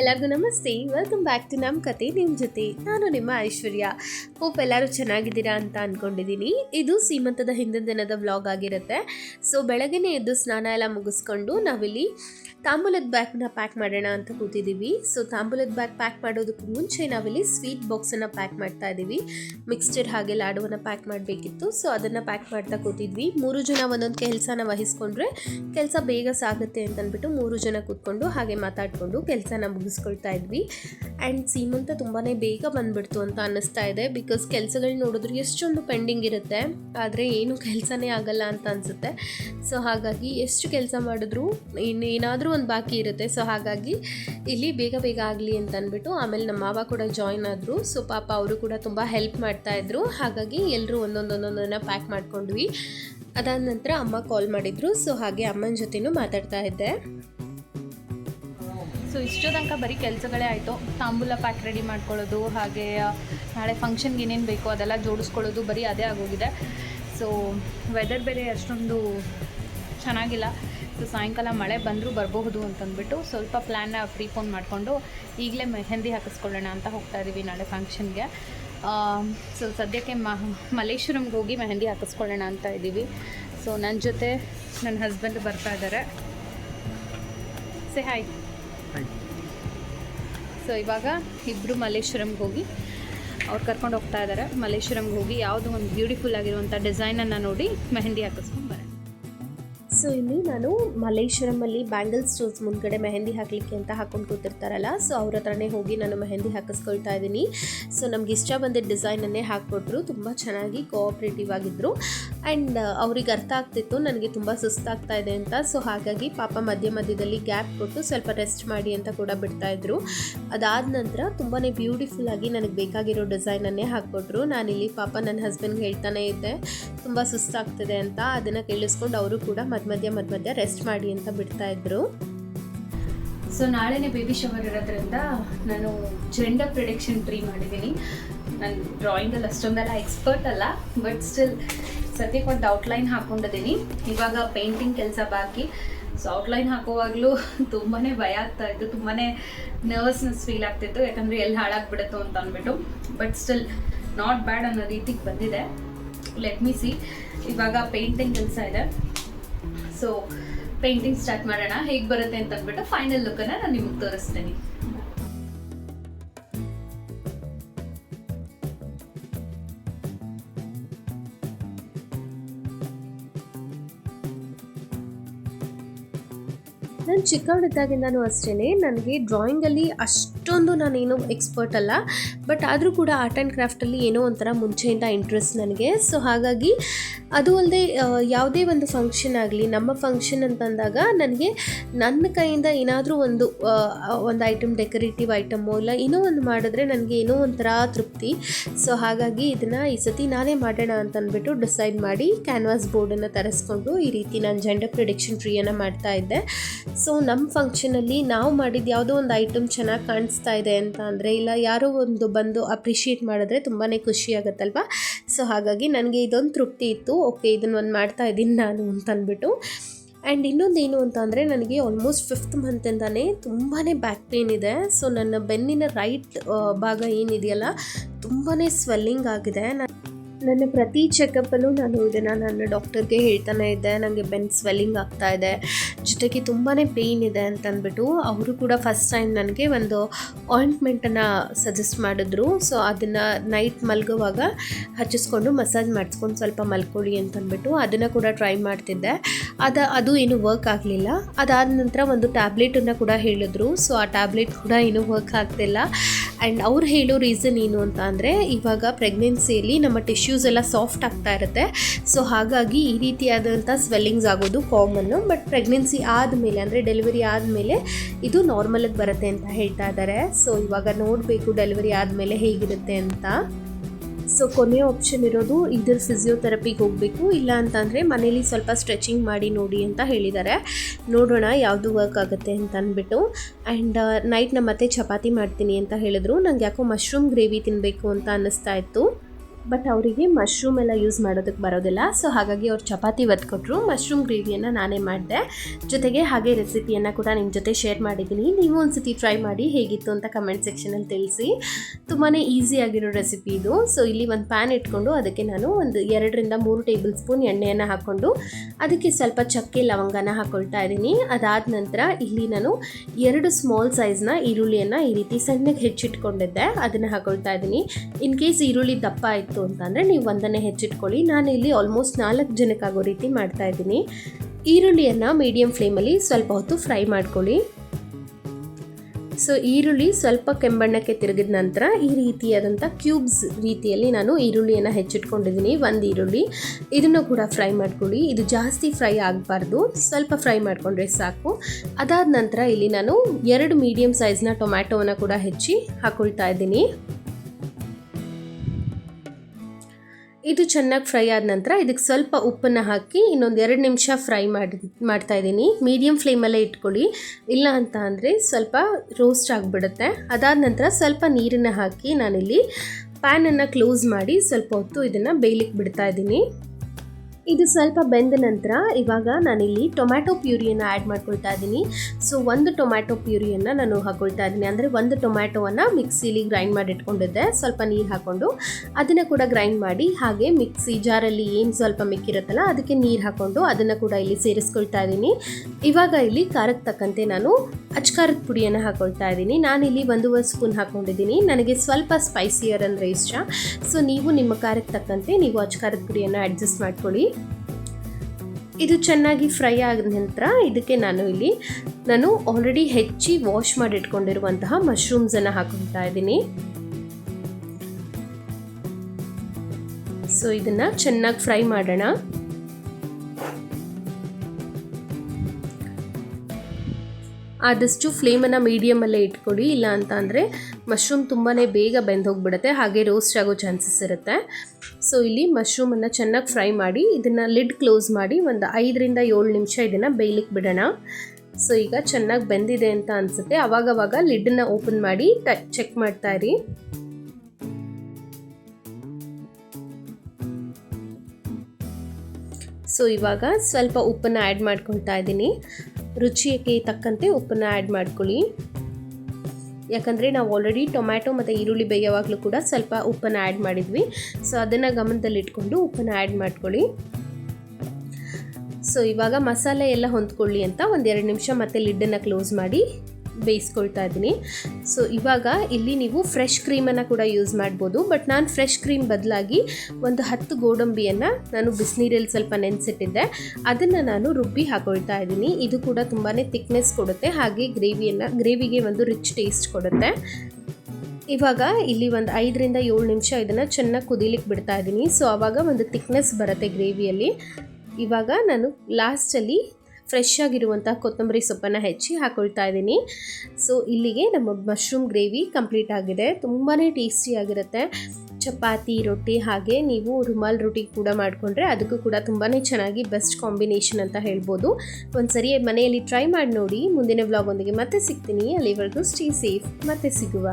ಎಲ್ಲರಿಗೂ ನಮಸ್ತೆ. Welcome back to ನಮ್ಮ ಕತೆ ನಿಮ್ಮ ಜೊತೆ. ನಾನು ನಿಮ್ಮ ಐಶ್ವರ್ಯ. ಹೋಪ್ ಎಲ್ಲರೂ ಚೆನ್ನಾಗಿದ್ದೀರಾ ಅಂತ ಅಂದ್ಕೊಂಡಿದ್ದೀನಿ ಇದು ಸೀಮಂತದ ಹಿಂದಿನ ದಿನದ ವ್ಲಾಗ್ ಆಗಿರುತ್ತೆ. ಸೊ ಬೆಳಗ್ಗೆನೇ ಎದ್ದು ಸ್ನಾನ ಎಲ್ಲ ಮುಗಿಸ್ಕೊಂಡು ನಾವಿಲ್ಲಿ ತಾಂಬೂಲದ ಬ್ಯಾಗ್ನ ಪ್ಯಾಕ್ ಮಾಡೋಣ ಅಂತ ಕೂತಿದ್ದೀವಿ ಸೊ ತಾಂಬೂಲದ ಬ್ಯಾಗ್ ಪ್ಯಾಕ್ ಮಾಡೋದಕ್ಕೂ ಮುಂಚೆ ನಾವಿಲ್ಲಿ ಸ್ವೀಟ್ ಬಾಕ್ಸನ್ನು ಪ್ಯಾಕ್ ಮಾಡ್ತಾ ಇದ್ದೀವಿ ಮಿಕ್ಸ್ಚರ್ ಹಾಗೆ ಲಾಡುವನ್ನು ಪ್ಯಾಕ್ ಮಾಡಬೇಕಿತ್ತು. ಸೊ ಅದನ್ನು ಪ್ಯಾಕ್ ಮಾಡ್ತಾ ಕೂತಿದ್ವಿ. ಮೂರು ಜನ ಒಂದೊಂದು ಕೆಲಸನ ವಹಿಸ್ಕೊಂಡ್ರೆ ಕೆಲಸ ಬೇಗ ಸಾಗುತ್ತೆ ಅಂತ ಅಂದ್ಬಿಟ್ಟು ಮೂರು ಜನ ಕೂತ್ಕೊಂಡು ಹಾಗೆ ಮಾತಾಡಿಕೊಂಡು ಕೆಲಸನ ಮುಗಿಸ್ಕೊಳ್ತಾ ಇದ್ವಿ. ಆ್ಯಂಡ್ ಸೀಮಂತ ತುಂಬಾ ಬೇಗ ಬಂದ್ಬಿಡ್ತು ಅಂತ ಅನ್ನಿಸ್ತಾ ಇದೆ. ಬಿಕಾಸ್ ಕೆಲಸಗಳು ನೋಡಿದ್ರೆ ಎಷ್ಟೊಂದು ಪೆಂಡಿಂಗ್ ಇರುತ್ತೆ. ಆದರೆ ಏನು ಕೆಲಸನೇ ಆಗಲ್ಲ ಅಂತ ಅನಿಸುತ್ತೆ. ಸೊ ಹಾಗಾಗಿ ಎಷ್ಟು ಕೆಲಸ ಮಾಡಿದ್ರು ಇನ್ನು ಏನಾದರೂ ಒಂದು ಬಾಕಿ ಇರುತ್ತೆ. ಸೊ ಹಾಗಾಗಿ ಇಲ್ಲಿ ಬೇಗ ಬೇಗ ಆಗಲಿ ಅಂತ ಅಂದ್ಬಿಟ್ಟು ಆಮೇಲೆ ನಮ್ಮ ಮಾವ ಕೂಡ ಜಾಯ್ನ್ ಆದರು. ಸೊ ಪಾಪ ಅವರು ಕೂಡ ತುಂಬ ಹೆಲ್ಪ್ ಮಾಡ್ತಾ ಇದ್ರು. ಹಾಗಾಗಿ ಎಲ್ಲರೂ ಒಂದೊಂದೊಂದೊಂದನ್ನು ಪ್ಯಾಕ್ ಮಾಡ್ಕೊಂಡ್ವಿ. ಅದಾದ ನಂತರ ಅಮ್ಮ ಕಾಲ್ ಮಾಡಿದ್ರು. ಸೊ ಹಾಗೆ ಅಮ್ಮನ ಜೊತೆನೂ ಮಾತಾಡ್ತಾ ಇದ್ದೆ. ಸೊ ಇಷ್ಟು ತನಕ ಬರೀ ಕೆಲಸಗಳೇ ಆಯಿತು. ತಾಂಬೂಲ ಪ್ಯಾಕ್ ರೆಡಿ ಮಾಡ್ಕೊಳ್ಳೋದು, ಹಾಗೆ ನಾಳೆ ಫಂಕ್ಷನ್ಗೆ ಏನೇನು ಬೇಕೋ ಅದೆಲ್ಲ ಜೋಡಿಸ್ಕೊಳ್ಳೋದು ಬರೀ ಅದೇ ಆಗೋಗಿದೆ. ಸೊ ವೆದರ್ ಬೇರೆ ಅಷ್ಟೊಂದು ಚೆನ್ನಾಗಿಲ್ಲ. ಸೊ ಸಾಯಂಕಾಲ ಮಳೆ ಬಂದರೂ ಬರಬಹುದು ಅಂತಂದ್ಬಿಟ್ಟು ಸ್ವಲ್ಪ ಪ್ಲ್ಯಾನ್ನ ಪ್ರೀಪೋನ್ ಮಾಡಿಕೊಂಡು ಈಗಲೇ ಮೆಹಂದಿ ಹಾಕಿಸ್ಕೊಳ್ಳೋಣ ಅಂತ ಹೋಗ್ತಾ ಇದ್ದೀವಿ ನಾಳೆ ಫಂಕ್ಷನ್ಗೆ ಸೊ ಸದ್ಯಕ್ಕೆ ಮ, ಮಲ್ಲೇಶ್ವರಂಗೆ ಹೋಗಿ ಮೆಹಂದಿ ಹಾಕಿಸ್ಕೊಳ್ಳೋಣ ಅಂತ ಇದ್ದೀವಿ ಸೊ ನನ್ನ ಜೊತೆ ನನ್ನ ಹಸ್ಬೆಂಡ್ ಬರ್ತಾ ಇದ್ದಾರೆ ಸೆ ಹಾಯ್ ಸೊ ಇವಾಗ ಇಬ್ಬರು ಮಲ್ಲೇಶ್ವರಂಗೆ ಹೋಗಿ ಅವ್ರು ಕರ್ಕೊಂಡು ಹೋಗ್ತಾ ಇದ್ದಾರೆ ಮಲ್ಲೇಶ್ವರಂಗೆ ಹೋಗಿ ಯಾವುದೋ ಒಂದು ಬ್ಯೂಟಿಫುಲ್ ಆಗಿರುವಂಥ ಡಿಸೈನನ್ನು ನೋಡಿ ಮೆಹಂದಿ ಹಾಕಿಸ್ಕೊಂಡು ಬರೋಣ ಸೊ ಇಲ್ಲಿ ನಾನು ಮಲ್ಲೇಶ್ವರಮಲ್ಲಿ ಬ್ಯಾಂಗಲ್ ಸ್ಟೋರ್ಸ್ ಮುಂದ್ಗಡೆ ಮೆಹಂದಿ ಹಾಕಲಿಕ್ಕೆ ಅಂತ ಹಾಕೊಂಡು ಕೂತಿರ್ತಾರಲ್ಲ ಸೊ ಅವ್ರ ಹತ್ರನೇ ಹೋಗಿ ನಾನು ಮೆಹಂದಿ ಹಾಕಿಸ್ಕೊಳ್ತಾ ಇದ್ದೀನಿ. ಸೊ ನಮ್ಗೆ ಇಷ್ಟ ಬಂದಿದ್ದ ಡಿಸೈನನ್ನೇ ಹಾಕ್ಕೊಟ್ರು, ತುಂಬ ಚೆನ್ನಾಗಿ ಕೋಆಪ್ರೇಟಿವ್ ಆಗಿದ್ರು. ಆ್ಯಂಡ್ ಅವ್ರಿಗೆ ಅರ್ಥ ಆಗ್ತಿತ್ತು, ನನಗೆ ತುಂಬ ಸುಸ್ತಾಗ್ತಾ ಇದೆ ಅಂತ. ಸೊ ಹಾಗಾಗಿ ಪಾಪ ಮಧ್ಯ ಮಧ್ಯದಲ್ಲಿ ಗ್ಯಾಪ್ ಕೊಟ್ಟು ಸ್ವಲ್ಪ ರೆಸ್ಟ್ ಮಾಡಿ ಅಂತ ಕೂಡ ಬಿಡ್ತಾ ಇದ್ರು. ಅದಾದ ನಂತರ ತುಂಬಾ ಬ್ಯೂಟಿಫುಲ್ ಆಗಿ ನನಗೆ ಬೇಕಾಗಿರೋ ಡಿಸೈನನ್ನೇ ಹಾಕ್ಕೊಟ್ರು. ನಾನಿಲ್ಲಿ ಪಾಪ ನನ್ನ ಹಸ್ಬೆಂಡ್ಗೆ ಹೇಳ್ತಾನೆ ಇದ್ದೆ, ತುಂಬ ಸುಸ್ತಾಗ್ತಿದೆ ಅಂತ. ಅದನ್ನು ಕೇಳಿಸ್ಕೊಂಡು ಅವರು ಕೂಡ ಮಧ್ಯ ಮಧ್ಯ ಮಧ್ಯ ಮಧ್ಯ ರೆಸ್ಟ್ ಮಾಡಿ ಅಂತ ಬಿಡ್ತಾ ಇದ್ರು. ಸೊ ನಾಳೆನೇ ಬೇಬಿ ಶವರ್ ಇರೋದ್ರಿಂದ ನಾನು ಜೆಂಡರ್ ಪ್ರಿಡಿಕ್ಷನ್ ಟ್ರೀ ಮಾಡಿದ್ದೀನಿ. ನಾನು ಡ್ರಾಯಿಂಗಲ್ಲಿ ಅಷ್ಟೊಂದೆಲ್ಲ ಎಕ್ಸ್ಪರ್ಟ್ ಅಲ್ಲ ಬಟ್ ಸ್ಟಿಲ್ ಸದ್ಯಕ್ಕೆ ಒಂದು ಔಟ್ಲೈನ್ ಹಾಕ್ಕೊಂಡಿದ್ದೀನಿ ಇವಾಗ ಪೇಂಟಿಂಗ್ ಕೆಲಸ ಬಾಕಿ. ಸೊ ಔಟ್ಲೈನ್ ಹಾಕುವಾಗಲೂ ತುಂಬಾ ಭಯ ಆಗ್ತಾ ಇತ್ತು ತುಂಬಾ ನರ್ವಸ್ನೆಸ್ ಫೀಲ್ ಆಗ್ತಿತ್ತು, ಯಾಕಂದರೆ ಎಲ್ಲಿ ಹಾಳಾಗ್ಬಿಡುತ್ತೋ ಅಂತ ಅಂದ್ಬಿಟ್ಟು. ಬಟ್ ಸ್ಟಿಲ್ ನಾಟ್ ಬ್ಯಾಡ್ ಅನ್ನೋ ರೀತಿಗೆ ಬಂದಿದೆ. ಲೆಟ್ ಮಿ ಸಿ ಇವಾಗ ಪೇಂಟಿಂಗ್ ಕೆಲಸ ಇದೆ. ಸೊ ಪೇಂಟಿಂಗ್ ಸ್ಟಾರ್ಟ್ ಮಾಡೋಣ. ಹೇಗೆ ಬರುತ್ತೆ ಅಂತ ಅಂದ್ಬಿಟ್ಟು ಫೈನಲ್ ಲುಕ್ಕನ್ನು ನಾನು ನಿಮಗೆ ತೋರಿಸ್ತೀನಿ. ನಾನು ಚಿಕ್ಕವಳಿದ್ದಾಗಿಂದನೂ ಅಷ್ಟೇ ನನಗೆ ಡ್ರಾಯಿಂಗಲ್ಲಿ ಅಷ್ಟೊಂದು ನಾನೇನು ಎಕ್ಸ್ಪರ್ಟ್ ಅಲ್ಲ ಬಟ್ ಆದರೂ ಕೂಡ ಆರ್ಟ್ ಆ್ಯಂಡ್ ಕ್ರಾಫ್ಟಲ್ಲಿ ಏನೋ ಒಂಥರ ಮುಂಚೆಯಿಂದ ಇಂಟ್ರೆಸ್ಟ್ ನನಗೆ. ಸೊ ಹಾಗಾಗಿ ಅದು ಅಲ್ಲದೆ ಯಾವುದೇ ಒಂದು ಫಂಕ್ಷನ್ ಆಗಲಿ, ನಮ್ಮ ಫಂಕ್ಷನ್ ಅಂತಂದಾಗ ನನಗೆ ನನ್ನ ಕೈಯಿಂದ ಏನಾದರೂ ಒಂದು ಒಂದು ಐಟಮ್ ಡೆಕೋರೇಟಿವ್ ಐಟಮು ಇಲ್ಲ, ಏನೋ ಒಂದು ಮಾಡಿದ್ರೆ ನನಗೆ ಏನೋ ಒಂಥರ ತೃಪ್ತಿ. ಸೊ ಹಾಗಾಗಿ ಇದನ್ನು ಈ ಸತಿ ನಾನೇ ಮಾಡೋಣ ಅಂತ ಅಂದ್ಬಿಟ್ಟು ಡಿಸೈಡ್ ಮಾಡಿ ಕ್ಯಾನ್ವಾಸ್ ಬೋರ್ಡನ್ನು ತರಿಸ್ಕೊಂಡು ಈ ರೀತಿ ನಾನು ಜೆಂಡರ್ ಪ್ರಿಡಿಕ್ಷನ್ ಟ್ರೀಯನ್ನು ಮಾಡ್ತಾ ಇದ್ದೆ. ಸೊ ನಮ್ಮ ಫಂಕ್ಷನಲ್ಲಿ ನಾವು ಮಾಡಿದ ಯಾವುದೋ ಒಂದು ಐಟಮ್ ಚೆನ್ನಾಗಿ ಕಾಣಿಸ್ತಾ ಇದೆ ಅಂತ ಅಂದರೆ, ಇಲ್ಲ, ಯಾರೋ ಒಂದು ಬಂದು ಅಪ್ರಿಷಿಯೇಟ್ ಮಾಡಿದ್ರೆ ತುಂಬಾ ಖುಷಿ ಆಗುತ್ತಲ್ವ? ಸೊ ಹಾಗಾಗಿ ನನಗೆ ಇದೊಂದು ತೃಪ್ತಿ ಇತ್ತು. ಓಕೆ ಇದನ್ನ ಒಂದು ಮಾಡ್ತಾ ಇದ್ದೀನಿ ನಾನು ಅಂತಂದ್ಬಿಟ್ಟು ಆ್ಯಂಡ್ ಇನ್ನೊಂದು ಏನು ಅಂತ ಅಂದರೆ, ನನಗೆ ಆಲ್ಮೋಸ್ಟ್ ಫಿಫ್ತ್ ಮಂತಿಂದನೇ ತುಂಬಾ ಬ್ಯಾಕ್ ಪೇನ್ ಇದೆ. ಸೊ ನನ್ನ ಬೆನ್ನಿನ ರೈಟ್ ಭಾಗ ಏನಿದೆಯಲ್ಲ ತುಂಬಾ ಸ್ವೆಲ್ಲಿಂಗ್ ಆಗಿದೆ. ನಾನು ನನ್ನ ಪ್ರತಿ ಚೆಕಪ್ಪಲ್ಲೂ ನಾನು ಇದನ್ನು ನನ್ನ ಡಾಕ್ಟರ್ಗೆ ಹೇಳ್ತಾನೆ ಇದ್ದೆ. ನನಗೆ ಬೆನ್ ಸ್ವೆಲ್ಲಿಂಗ್ ಆಗ್ತಾ ಇದೆ. ಜೊತೆಗೆ ತುಂಬಾ ಪೇಯ್ನ್ ಇದೆ ಅಂತಂದ್ಬಿಟ್ಟು ಅವರು ಕೂಡ ಫಸ್ಟ್ ಟೈಮ್ ನನಗೆ ಒಂದು ಆಯಿಂಟ್ಮೆಂಟನ್ನು ಸಜೆಸ್ಟ್ ಮಾಡಿದ್ರು. ಸೊ ಅದನ್ನು ನೈಟ್ ಮಲಗುವಾಗ ಹಚ್ಚಿಸ್ಕೊಂಡು ಮಸಾಜ್ ಮಾಡಿಸ್ಕೊಂಡು ಸ್ವಲ್ಪ ಮಲ್ಕೊಳ್ಳಿ ಅಂತ ಅಂದ್ಬಿಟ್ಟು ಅದನ್ನು ಕೂಡ ಟ್ರೈ ಮಾಡ್ತಿದ್ದೆ. ಅದು ಅದು ಏನು ವರ್ಕ್ ಆಗಲಿಲ್ಲ. ಅದಾದ ನಂತರ ಒಂದು ಟ್ಯಾಬ್ಲೆಟನ್ನು ಕೂಡ ಹೇಳಿದ್ರು. ಸೊ ಆ ಟ್ಯಾಬ್ಲೆಟ್ ಕೂಡ ಏನು ವರ್ಕ್ ಆಗ್ತಿಲ್ಲ. ಆ್ಯಂಡ್ ಅವ್ರು ಹೇಳೋ ರೀಸನ್ ಏನು ಅಂತ ಅಂದರೆ, ಇವಾಗ ಪ್ರೆಗ್ನೆನ್ಸಿಯಲ್ಲಿ ನಮ್ಮ ಟಿಶ್ಯೂಸ್ ಎಲ್ಲ ಸಾಫ್ಟ್ ಆಗ್ತಾ ಇರುತ್ತೆ. ಸೊ ಹಾಗಾಗಿ ಈ ರೀತಿಯಾದಂಥ ಸ್ವೆಲ್ಲಿಂಗ್ಸ್ ಆಗೋದು ಕಾಮನ್ನು ಬಟ್ ಪ್ರೆಗ್ನೆನ್ಸಿ ಆದಮೇಲೆ ಅಂದರೆ ಡೆಲಿವರಿ ಆದಮೇಲೆ ಇದು ನಾರ್ಮಲಾಗಿ ಬರುತ್ತೆ ಅಂತ ಹೇಳ್ತಾ ಇದ್ದಾರೆ ಸೊ ಇವಾಗ ನೋಡಬೇಕು ಡೆಲಿವರಿ ಆದಮೇಲೆ ಹೇಗಿರುತ್ತೆ ಅಂತ. ಸೊ ಕೊನೆಯ ಆಪ್ಷನ್ ಇರೋದು ಇದ್ರ ಫಿಸಿಯೋಥೆರಪಿಗೆ ಹೋಗಬೇಕು. ಇಲ್ಲ ಅಂತಂದರೆ ಮನೇಲಿ ಸ್ವಲ್ಪ ಸ್ಟ್ರೆಚಿಂಗ್ ಮಾಡಿ ನೋಡಿ ಅಂತ ಹೇಳಿದ್ದಾರೆ ನೋಡೋಣ ಯಾವುದು ವರ್ಕ್ ಆಗುತ್ತೆ ಅಂತ ಅಂದ್ಬಿಟ್ಟು ಆ್ಯಂಡ್ ನೈಟ್ ನಮ್ಮ ಮತ್ತೆ ಚಪಾತಿ ಮಾಡ್ತೀನಿ ಅಂತ ಹೇಳಿದ್ರು. ನಂಗೆ ಯಾಕೋ ಮಶ್ರೂಮ್ ಗ್ರೇವಿ ತಿನ್ನಬೇಕು ಅಂತ ಅನ್ನಿಸ್ತಾ ಇತ್ತು. ಬಟ್ ಅವರಿಗೆ ಮಶ್ರೂಮ್ ಎಲ್ಲ ಯೂಸ್ ಮಾಡೋದಕ್ಕೆ ಬರೋದಿಲ್ಲ. ಸೊ ಹಾಗಾಗಿ ಅವ್ರು ಚಪಾತಿ ಒದ್ಕೊಟ್ರು ಮಶ್ರೂಮ್ ಗ್ರೇವಿಯನ್ನು ನಾನೇ ಮಾಡಿದೆ. ಜೊತೆಗೆ ಹಾಗೆ ರೆಸಿಪಿಯನ್ನು ಕೂಡ ನಿಮ್ಮ ಜೊತೆ ಶೇರ್ ಮಾಡಿದ್ದೀನಿ. ನೀವು ಒಂದ್ಸತಿ ಟ್ರೈ ಮಾಡಿ ಹೇಗಿತ್ತು ಅಂತ ಕಮೆಂಟ್ ಸೆಕ್ಷನಲ್ಲಿ ತಿಳಿಸಿ. ತುಂಬಾ ಆಗಿರೋ ರೆಸಿಪಿ ಇದು. ಸೊ ಇಲ್ಲಿ ಒಂದು ಪ್ಯಾನ್ ಇಟ್ಕೊಂಡು ಅದಕ್ಕೆ ನಾನು ಒಂದು ಎರಡರಿಂದ ಮೂರು ಟೇಬಲ್ ಸ್ಪೂನ್ ಎಣ್ಣೆಯನ್ನು ಹಾಕ್ಕೊಂಡು ಅದಕ್ಕೆ ಸ್ವಲ್ಪ ಚಕ್ಕೆ, ಲವಂಗನ ಹಾಕ್ಕೊಳ್ತಾ ಇದ್ದೀನಿ. ಅದಾದ ನಂತರ ಇಲ್ಲಿ ನಾನು ಎರಡು ಸ್ಮಾಲ್ ಸೈಜ್ನ ಈರುಳ್ಳಿಯನ್ನು ಈ ರೀತಿ ಸಣ್ಣಗೆ ಹೆಚ್ಚಿಟ್ಕೊಂಡಿದ್ದೆ. ಅದನ್ನು ಹಾಕೊಳ್ತಾ ಇದ್ದೀನಿ. ಇನ್ ಕೇಸ್ ಈರುಳ್ಳಿ ದಪ್ಪ ಆಯಿತು ಅಂತಂದರೆ ನೀವು ಒಂದನ್ನೇ ಹೆಚ್ಚಿಟ್ಕೊಳ್ಳಿ. ನಾನು ಇಲ್ಲಿ ಆಲ್ಮೋಸ್ಟ್ ನಾಲ್ಕು ಜನಕ್ಕಾಗೋ ರೀತಿ ಮಾಡ್ತಾ ಇದ್ದೀನಿ. ಈರುಳ್ಳಿಯನ್ನು ಮೀಡಿಯಂ ಫ್ಲೇಮಲ್ಲಿ ಸ್ವಲ್ಪ ಹೊತ್ತು ಫ್ರೈ ಮಾಡ್ಕೊಳ್ಳಿ. ಸೊ ಈರುಳ್ಳಿ ಸ್ವಲ್ಪ ಕೆಂಬಣ್ಣಕ್ಕೆ ತಿರುಗಿದ ನಂತರ ಈ ರೀತಿಯಾದಂಥ ಕ್ಯೂಬ್ಸ್ ರೀತಿಯಲ್ಲಿ ನಾನು ಈರುಳ್ಳಿಯನ್ನು ಹೆಚ್ಚಿಟ್ಕೊಂಡಿದ್ದೀನಿ. ಒಂದು ಈರುಳ್ಳಿ. ಇದನ್ನು ಕೂಡ ಫ್ರೈ ಮಾಡ್ಕೊಳ್ಳಿ. ಇದು ಜಾಸ್ತಿ ಫ್ರೈ ಆಗಬಾರ್ದು. ಸ್ವಲ್ಪ ಫ್ರೈ ಮಾಡಿಕೊಂಡ್ರೆ ಸಾಕು. ಅದಾದ ನಂತರ ಇಲ್ಲಿ ನಾನು ಎರಡು ಮೀಡಿಯಮ್ ಸೈಜ್ನ ಟೊಮ್ಯಾಟೋವನ್ನು ಕೂಡ ಹೆಚ್ಚಿ ಹಾಕೊಳ್ತಾ ಇದ್ದೀನಿ. ಇದು ಚೆನ್ನಾಗಿ ಫ್ರೈ ಆದ ನಂತರ ಇದಕ್ಕೆ ಸ್ವಲ್ಪ ಉಪ್ಪನ್ನು ಹಾಕಿ ಇನ್ನೊಂದು ಎರಡು ನಿಮಿಷ ಫ್ರೈ ಮಾಡಿ ಮಾಡ್ತಾ ಇದ್ದೀನಿ. ಮೀಡಿಯಮ್ ಫ್ಲೇಮಲ್ಲೇ ಇಟ್ಕೊಳ್ಳಿ. ಇಲ್ಲ ಅಂತ ಅಂದರೆ ಸ್ವಲ್ಪ ರೋಸ್ಟ್ ಆಗಿಬಿಡುತ್ತೆ. ಅದಾದ ನಂತರ ಸ್ವಲ್ಪ ನೀರನ್ನು ಹಾಕಿ ನಾನಿಲ್ಲಿ ಪ್ಯಾನನ್ನು ಕ್ಲೋಸ್ ಮಾಡಿ ಸ್ವಲ್ಪ ಹೊತ್ತು ಇದನ್ನು ಬೇಯಲಿಕ್ಕೆ ಬಿಡ್ತಾ ಇದ್ದೀನಿ. ಇದು ಸ್ವಲ್ಪ ಬೆಂದ ನಂತರ ಇವಾಗ ನಾನಿಲ್ಲಿ ಟೊಮ್ಯಾಟೊ ಪ್ಯೂರಿಯನ್ನು ಆ್ಯಡ್ ಮಾಡ್ಕೊಳ್ತಾ ಇದ್ದೀನಿ. ಸೊ ಒಂದು ಟೊಮ್ಯಾಟೊ ಪ್ಯೂರಿಯನ್ನು ನಾನು ಹಾಕೊಳ್ತಾ ಇದ್ದೀನಿ. ಅಂದರೆ ಒಂದು ಟೊಮ್ಯಾಟೊವನ್ನು ಮಿಕ್ಸಿಲಿ ಗ್ರೈಂಡ್ ಮಾಡಿ ಇಟ್ಕೊಂಡಿದ್ದೆ. ಸ್ವಲ್ಪ ನೀರು ಹಾಕ್ಕೊಂಡು ಅದನ್ನು ಕೂಡ ಗ್ರೈಂಡ್ ಮಾಡಿ ಹಾಗೆ ಮಿಕ್ಸಿ ಜಾರಲ್ಲಿ ಏನು ಸ್ವಲ್ಪ ಮಿಕ್ಕಿರುತ್ತಲ್ಲ ಅದಕ್ಕೆ ನೀರು ಹಾಕ್ಕೊಂಡು ಅದನ್ನು ಕೂಡ ಇಲ್ಲಿ ಸೇರಿಸ್ಕೊಳ್ತಾ ಇದ್ದೀನಿ. ಇವಾಗ ಇಲ್ಲಿ ಖಾರಕ್ಕೆ ತಕ್ಕಂತೆ ನಾನು ಅಚ್ಕಾರದ ಪುಡಿಯನ್ನು ಹಾಕೊಳ್ತಾ ಇದ್ದೀನಿ. ನಾನಿಲ್ಲಿ ಒಂದೂವರೆ ಸ್ಪೂನ್ ಹಾಕ್ಕೊಂಡಿದ್ದೀನಿ ನನಗೆ ಸ್ವಲ್ಪ ಸ್ಪೈಸಿಯರ್ ಅಂದರೆ ಇಷ್ಟ. ಸೊ ನೀವು ನಿಮ್ಮ ಖಾರಕ್ಕೆ ತಕ್ಕಂತೆ ನೀವು ಅಚ್ಕಾರದ ಪುಡಿಯನ್ನು ಅಡ್ಜಸ್ಟ್ ಮಾಡ್ಕೊಳ್ಳಿ. ಇದು ಚೆನ್ನಾಗಿ ಫ್ರೈ ಆದ ನಂತರ ಇದಕ್ಕೆ ನಾನು ಇಲ್ಲಿ, ನಾನು ಆಲ್ರೆಡಿ ಹೆಚ್ಚಿ ವಾಶ್ ಮಾಡಿ ಇಟ್ಕೊಂಡಿರುವಂತಹ ಮಶ್ರೂಮ್ಸನ್ನು ಹಾಕೊಳ್ತಾ ಇದ್ದೀನಿ. ಸೊ ಇದನ್ನು ಚೆನ್ನಾಗಿ ಫ್ರೈ ಮಾಡೋಣ. ಆದಷ್ಟು ಫ್ಲೇಮನ್ನು ಮೀಡಿಯಮಲ್ಲೇ ಇಟ್ಕೊಳ್ಳಿ, ಇಲ್ಲ ಅಂತ ಅಂದರೆ ಮಶ್ರೂಮ್ ತುಂಬಾ ಬೇಗ ಬೆಂದೋಗ್ಬಿಡುತ್ತೆ, ಹಾಗೆ ರೋಸ್ಟ್ ಆಗೋ ಚಾನ್ಸಸ್ ಇರುತ್ತೆ. ಸೊ ಇಲ್ಲಿ ಮಶ್ರೂಮನ್ನು ಚೆನ್ನಾಗಿ ಫ್ರೈ ಮಾಡಿ, ಇದನ್ನು ಲಿಡ್ ಕ್ಲೋಸ್ ಮಾಡಿ ಒಂದು ಐದರಿಂದ ಏಳು ನಿಮಿಷ ಇದನ್ನು ಬೇಯಲಿಕ್ಕೆ ಬಿಡೋಣ. ಸೊ ಈಗ ಚೆನ್ನಾಗಿ ಬೆಂದಿದೆ ಅಂತ ಅನಿಸುತ್ತೆ. ಅವಾಗವಾಗ ಲಿಡ್ಡನ್ನು ಓಪನ್ ಮಾಡಿ ಟ ಚೆಕ್ ಮಾಡ್ತಾ ಇರಿ. ಸೊ ಇವಾಗ ಸ್ವಲ್ಪ ಉಪ್ಪನ್ನು ಆ್ಯಡ್ ಮಾಡ್ಕೊಳ್ತಾ ಇದ್ದೀನಿ. ರುಚಿಗೆ ತಕ್ಕಂತೆ ಉಪ್ಪನ್ನು ಆ್ಯಡ್ ಮಾಡ್ಕೊಳ್ಳಿ. ಯಾಕಂದರೆ ನಾವು ಆಲ್ರೆಡಿ ಟೊಮ್ಯಾಟೊ ಮತ್ತು ಈರುಳ್ಳಿ ಬೇಯೋವಾಗಲೂ ಕೂಡ ಸ್ವಲ್ಪ ಉಪ್ಪನ್ನು ಆ್ಯಡ್ ಮಾಡಿದ್ವಿ. ಸೊ ಅದನ್ನು ಗಮನದಲ್ಲಿಟ್ಕೊಂಡು ಉಪ್ಪನ್ನು ಆ್ಯಡ್ ಮಾಡ್ಕೊಳ್ಳಿ. ಸೊ ಇವಾಗ ಮಸಾಲೆ ಎಲ್ಲ ಹೊಂದ್ಕೊಳ್ಳಿ ಅಂತ ಒಂದೆರಡು ನಿಮಿಷ ಮತ್ತೆ ಲಿಡ್ಡನ್ನು ಕ್ಲೋಸ್ ಮಾಡಿ. ಬೇಯಿಸ್ಕೊಳ್ತಾ ಇದ್ದೀನಿ. ಸೊ ಇವಾಗ ಇಲ್ಲಿ ನೀವು ಫ್ರೆಶ್ ಕ್ರೀಮನ್ನು ಕೂಡ ಯೂಸ್ ಮಾಡ್ಬೋದು. ಬಟ್ ನಾನು ಫ್ರೆಶ್ ಕ್ರೀಮ್ ಬದಲಾಗಿ ಒಂದು ಹತ್ತು ಗೋಡಂಬಿಯನ್ನು ನಾನು ಬಿಸಿನೀರಲ್ಲಿ ಸ್ವಲ್ಪ ನೆನೆಸಿಟ್ಟಿದ್ದೆ. ಅದನ್ನು ನಾನು ರುಬ್ಬಿ ಹಾಕೊಳ್ತಾ ಇದ್ದೀನಿ. ಇದು ಕೂಡ ತುಂಬಾ ಥಿಕ್ನೆಸ್ ಕೊಡುತ್ತೆ. ಹಾಗೆ ಗ್ರೇವಿಯನ್ನು, ಗ್ರೇವಿಗೆ ಒಂದು ರಿಚ್ ಟೇಸ್ಟ್ ಕೊಡುತ್ತೆ. ಇವಾಗ ಇಲ್ಲಿ ಒಂದು ಐದರಿಂದ ಏಳು ನಿಮಿಷ ಇದನ್ನು ಚೆನ್ನಾಗಿ ಕುದಿಲಿಕ್ಕೆ ಬಿಡ್ತಾ ಇದ್ದೀನಿ. ಸೊ ಆವಾಗ ಒಂದು ಥಿಕ್ನೆಸ್ ಬರುತ್ತೆ ಗ್ರೇವಿಯಲ್ಲಿ. ಇವಾಗ ನಾನು ಲಾಸ್ಟಲ್ಲಿ ಫ್ರೆಶ್ ಆಗಿರುವಂಥ ಕೊತ್ತಂಬರಿ ಸೊಪ್ಪನ್ನು ಹೆಚ್ಚಿ ಹಾಕೊಳ್ತಾ ಇದ್ದೀನಿ. ಸೊ ಇಲ್ಲಿಗೆ ನಮ್ಮ ಮಶ್ರೂಮ್ ಗ್ರೇವಿ ಕಂಪ್ಲೀಟ್ ಆಗಿದೆ. ತುಂಬಾ ಟೇಸ್ಟಿಯಾಗಿರುತ್ತೆ ಚಪಾತಿ, ರೊಟ್ಟಿ ಹಾಗೆ ನೀವು ರುಮಾಲ್ ರೊಟ್ಟಿ ಕೂಡ ಮಾಡಿಕೊಂಡ್ರೆ ಅದಕ್ಕೂ ಕೂಡ ತುಂಬಾ ಚೆನ್ನಾಗಿ ಬೆಸ್ಟ್ ಕಾಂಬಿನೇಷನ್ ಅಂತ ಹೇಳ್ಬೋದು. ಒಂದು ಸರಿ ಮನೆಯಲ್ಲಿ ಟ್ರೈ ಮಾಡಿ ನೋಡಿ. ಮುಂದಿನ ವ್ಲಾಗ್ ಒಂದಿಗೆ ಮತ್ತೆ ಸಿಗ್ತೀನಿ. ಅಲ್ಲಿವರೆಗೂ ಸ್ಟೇ ಸೇಫ್ ಮತ್ತೆ ಸಿಗುವ.